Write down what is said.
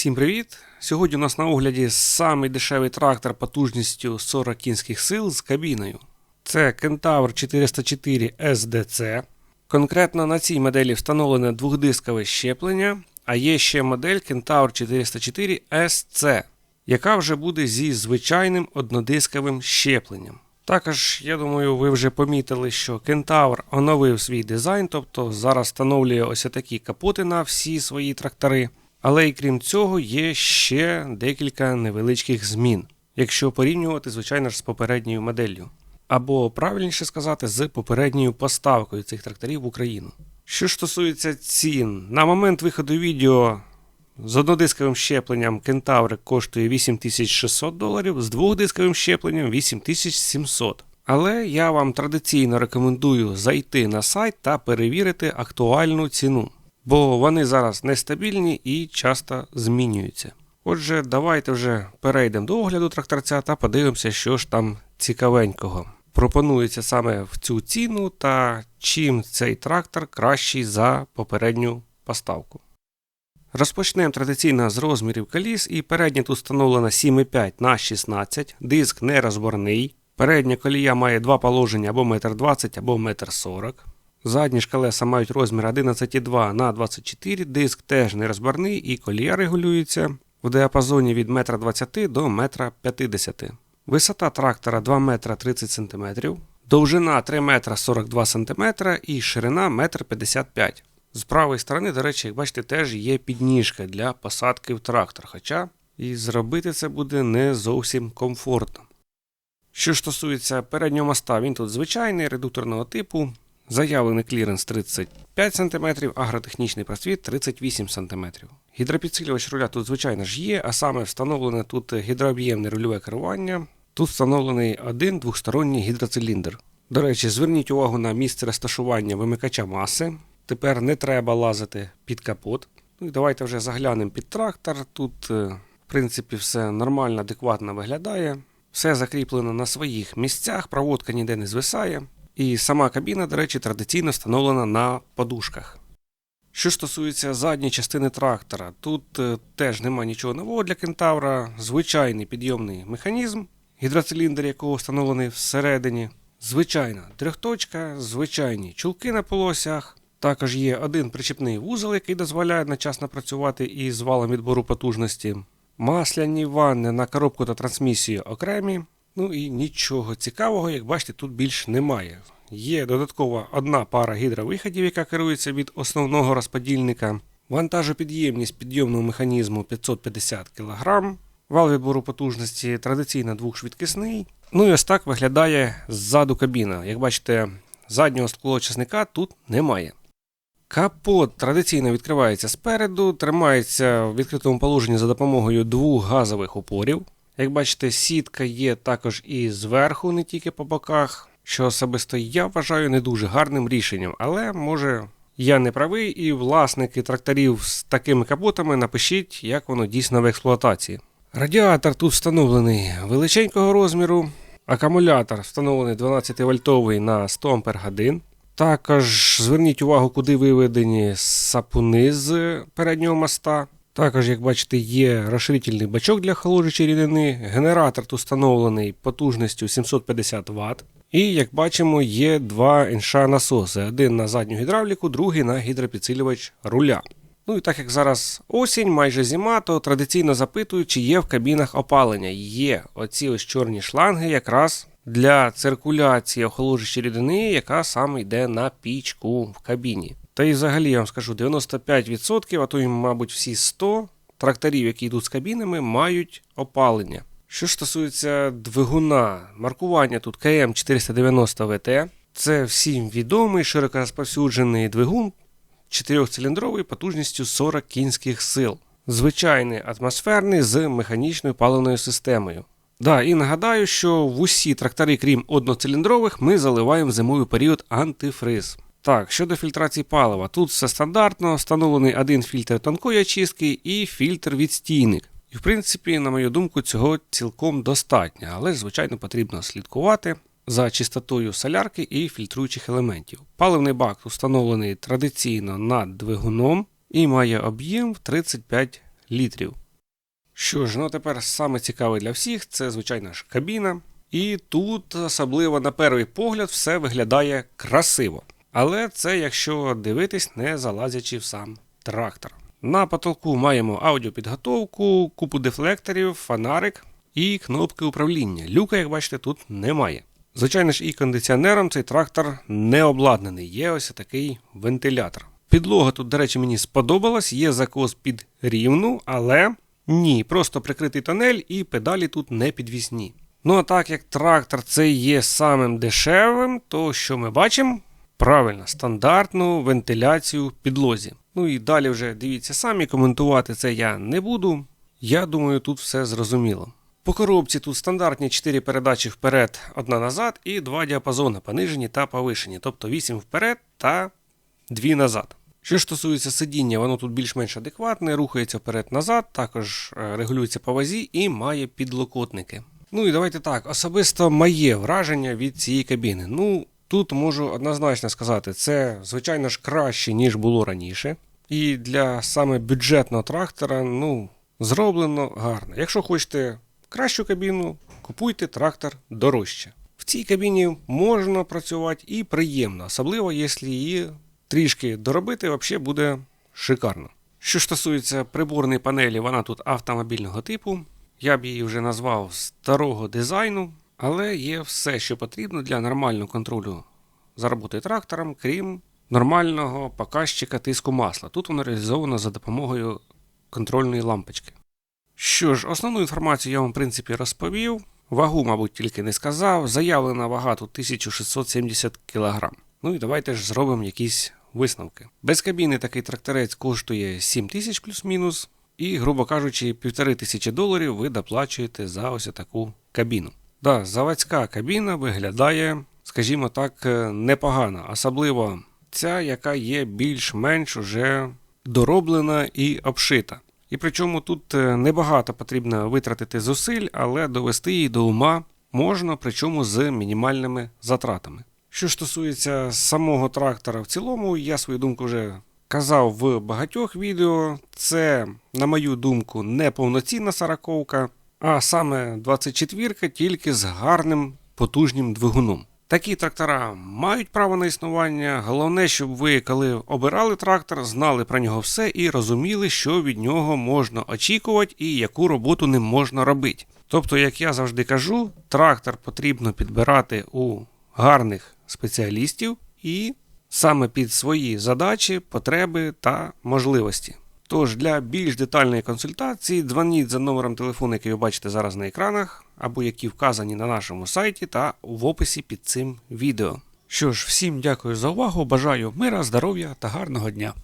Всім привіт! Сьогодні у нас на огляді самий дешевий трактор потужністю 40 кінських сил з кабіною. Це Kentaur 404 SDC. Конкретно на цій моделі встановлене двохдискове щеплення, а є ще модель Kentaur 404 SC, яка вже буде зі звичайним однодисковим щепленням. Також, я думаю, ви вже помітили, що Kentaur оновив свій дизайн, тобто зараз встановлює ось такі капоти на всі свої трактори. Але і крім цього, є ще декілька невеличких змін, якщо порівнювати, звичайно ж, з попередньою моделлю. Або правильніше сказати, з попередньою поставкою цих тракторів в Україну. Що ж стосується цін, на момент виходу відео з однодисковим щепленням Кентаври коштує 8600 доларів, з двохдисковим щепленням 8700. Але я вам традиційно рекомендую зайти на сайт та перевірити актуальну ціну, бо вони зараз нестабільні і часто змінюються. Отже, давайте вже перейдемо до огляду тракторця та подивимося, що ж там цікавенького. Пропонується саме в цю ціну та чим цей трактор кращий за попередню поставку. Розпочнемо традиційно з розмірів коліс і передня тут встановлена 7,5 на 16, диск нерозборний. Передня колія має два положення або 1,20 м або 1,40 м. Задні ж колеса мають розмір 11,2 на 24 диск теж нерозборний і колія регулюється в діапазоні від 1,20 м до 1,50 м. Висота трактора 2 метра 30 см, довжина 3 метра 42 см і ширина 1,55 м. З правої сторони, до речі, як бачите, теж є підніжка для посадки в трактор, хоча і зробити це буде не зовсім комфортно. Що ж стосується переднього моста, він тут звичайний, редукторного типу. Заявлений кліренс 35 см, агротехнічний просвіт 38 см. Гідропідсилювач руля тут, звичайно ж, є, а саме встановлене тут гідрооб'ємне рульове керування. Тут встановлений один двохсторонній гідроциліндр. До речі, зверніть увагу на місце розташування вимикача маси. Тепер не треба лазити під капот. Ну і давайте вже заглянемо під трактор. Тут, в принципі, все нормально, адекватно виглядає. Все закріплено на своїх місцях, проводка ніде не звисає. І сама кабіна, до речі, традиційно встановлена на подушках. Що стосується задньої частини трактора, тут е, теж нема нічого нового для кентавра, звичайний підйомний механізм, гідроциліндр якого встановлений всередині, звичайна трьохточка, звичайні чулки на полосях. Також є один причепний вузол, який дозволяє одночасно працювати із валом відбору потужності, масляні ванни на коробку та трансмісію окремі. Ну і нічого цікавого, як бачите, тут більш немає. Є додаткова одна пара гідровиходів, яка керується від основного розподільника, вантажопідємність підйомного механізму 550 кг, вал відбору потужності традиційно двохшвидкісний. Ну і ось так виглядає ззаду кабіна. Як бачите, заднього склоочисника тут немає. Капот традиційно відкривається спереду, тримається в відкритому положенні за допомогою двох газових опорів. Як бачите, сітка є також і зверху, не тільки по боках, що особисто я вважаю не дуже гарним рішенням, але може я не правий, і власники тракторів з такими капотами напишіть, як воно дійсно в експлуатації. Радіатор тут встановлений величенького розміру, акумулятор встановлений 12 вольтовий на 100 Ах. Також зверніть увагу, куди виведені сапуни з переднього моста. Також, як бачите, є розширительний бачок для холоджучої рідини, генератор тут встановлений потужністю 750 Вт. І, як бачимо, є два інша насоси: один на задню гідравліку, другий на гідропідсилювач руля. Ну і так як зараз осінь, майже зима, то традиційно запитують, чи є в кабінах опалення. Є оці ось чорні шланги якраз для циркуляції охолоджуючої рідини, яка саме йде на пічку в кабіні. Та і взагалі я вам скажу, 95%, а то й, мабуть, всі 100 тракторів, які йдуть з кабінами, мають опалення. Що ж стосується двигуна, маркування тут КМ 490 ВТ. Це всім відомий, широко розповсюджений двигун 4-циліндровий потужністю 40 кінських сил. Звичайний атмосферний з механічною паливною системою. Да, і нагадаю, що в усі трактори, крім одноциліндрових, ми заливаємо в зимовий період антифриз. Так, щодо фільтрації палива, тут все стандартно, встановлений один фільтр тонкої очистки і фільтр відстійник. І, в принципі, на мою думку, цього цілком достатньо, але, звичайно, потрібно слідкувати за чистотою солярки і фільтруючих елементів. Паливний бак встановлений традиційно над двигуном і має об'єм в 35 літрів. Що ж, ну тепер саме цікаве для всіх це, звичайно ж, кабіна. І тут, особливо на перший погляд, все виглядає красиво. Але це якщо дивитись, не залазячи в сам трактор. На потолку маємо аудіопідготовку, купу дефлекторів, фонарик і кнопки управління. Люка, як бачите, тут немає. Звичайно ж, і кондиціонером цей трактор не обладнаний. Є ось такий вентилятор. Підлога тут, до речі, мені сподобалась, є закос під рівну, але ні, просто прикритий тонель і педалі тут не підвісні. Ну а так як трактор це є самим дешевим, то що ми бачимо? Правильно, стандартну вентиляцію в підлозі. Ну і далі вже дивіться самі, коментувати це я не буду. Я думаю, тут все зрозуміло. По коробці тут стандартні 4 передачі вперед, одна назад і два діапазони понижені та повишені, тобто 8 вперед та 2 назад. Що ж стосується сидіння, воно тут більш-менш адекватне, рухається вперед-назад, також е, регулюється по вазі і має підлокотники. Ну і давайте так, особисто моє враження від цієї кабіни. Ну, тут можу однозначно сказати, це, звичайно ж, краще, ніж було раніше. І для саме бюджетного трактора, ну, зроблено гарно. Якщо хочете кращу кабіну, купуйте трактор дорожче. В цій кабіні можна працювати і приємно, особливо, якщо її трішки доробити, взагалі буде шикарно. Що стосується приборної панелі, вона тут автомобільного типу. Я б її вже назвав старого дизайну, але є все, що потрібно для нормального контролю за роботою трактором, крім нормального показчика тиску масла. Тут воно реалізовано за допомогою контрольної лампочки. Що ж, основну інформацію я вам, в принципі, розповів. Вагу, мабуть, тільки не сказав. Заявлена вага тут 1670 кг. Ну і давайте ж зробимо якісь висновки. Без кабіни такий тракторець коштує 7 тисяч плюс-мінус. І, грубо кажучи, півтори тисячі доларів ви доплачуєте за ось таку кабіну. Да, заводська кабіна виглядає, скажімо так, е, непогано, особливо ця, яка є більш-менш уже дороблена і обшита. І причому тут е, небагато потрібно витратити зусиль, але довести її до ума можна, причому з мінімальними затратами. Що ж стосується самого трактора в цілому, я свою думку вже казав в багатьох відео. Це, на мою думку, не повноцінна сороковка, а саме 24 тільки з гарним потужним двигуном. Такі трактора мають право на існування. Головне, щоб ви, коли обирали трактор, знали про нього все і розуміли, що від нього можна очікувати і яку роботу ним можна робити. Тобто, як я завжди кажу, трактор потрібно підбирати у гарних спеціалістів і саме під свої задачі, потреби та можливості. Тож для більш детальної консультації дзвоніть за номером телефону, який ви бачите зараз на екранах, або які вказані на нашому сайті та в описі під цим відео. Що ж, всім дякую за увагу, бажаю мира, здоров'я та гарного дня!